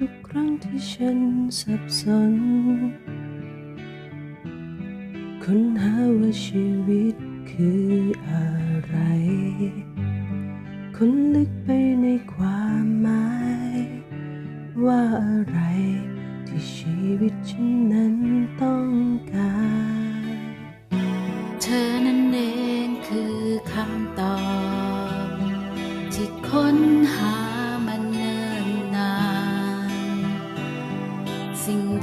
ทุกครั้งที่ฉันสับสน ค้นหาว่าชีวิตคืออะไรคนลึกไปในความหมาย ว่าอะไรที่ชีวิตฉันนั้น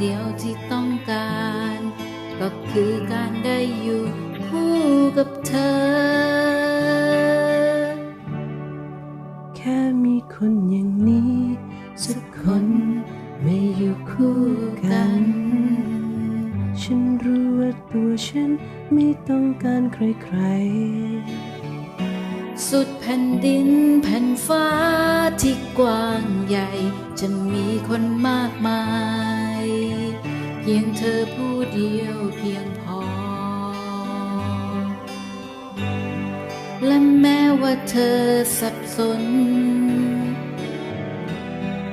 เดียวที่ต้องการ ก็คือการได้อยู่คู่กับเธอ แค่มีคนอย่างนี้ สักคนไม่อยู่คู่กัน ฉันรู้ว่าตัวฉันไม่ต้องการใครๆ สุดแผ่นดินแผ่นฟ้าที่กว้างใหญ่ จะมีคนมากมาย พียงเธอผู้เดียวเพียงพอ และแม้ว่าเธอสับสน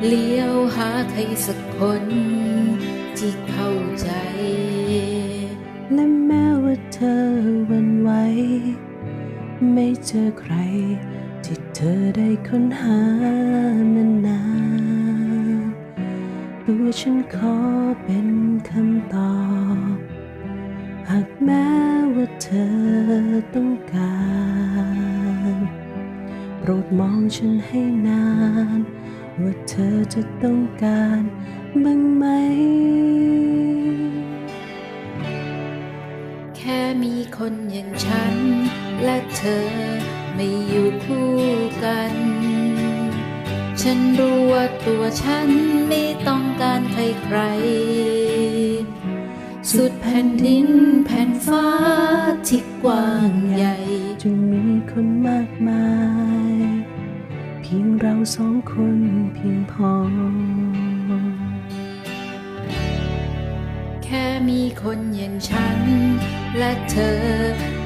เลี้ยวหาใครสักคน ที่เข้าใจ และแม้ว่าเธอวันไหวไม่เจอใคร ที่เธอได้ค้นหามานานตัวฉันขอเป็นำตอบ หากแม้ว่าเธอต้องการโปรดมองฉันให้นาน ว่าเธอจะต้องการบ้างไหม แค่มีคนอย่างฉัน และเธอไม่อยู่คู่กัน ฉันรู้ว่าตัวฉันไม่ต้อง สุดแผ่นดินแผ่นฟ้าที่กว้างใหญ่จงมีคนมากมาย เพียงเราสองคนเพียงพอ แค่มีคนอย่างฉัน และเธอ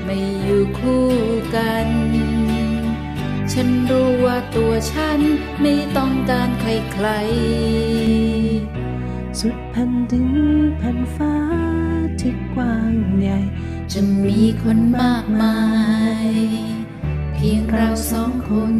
ไม่อยู่คู่กัน ฉันรู้ว่าตัวฉันไม่ต้องการใครๆ สุดแผ่นดินแผ่นฟ้า ที่กว้างใหญ่ จะมีคนมากมาย เพียงเราสองคน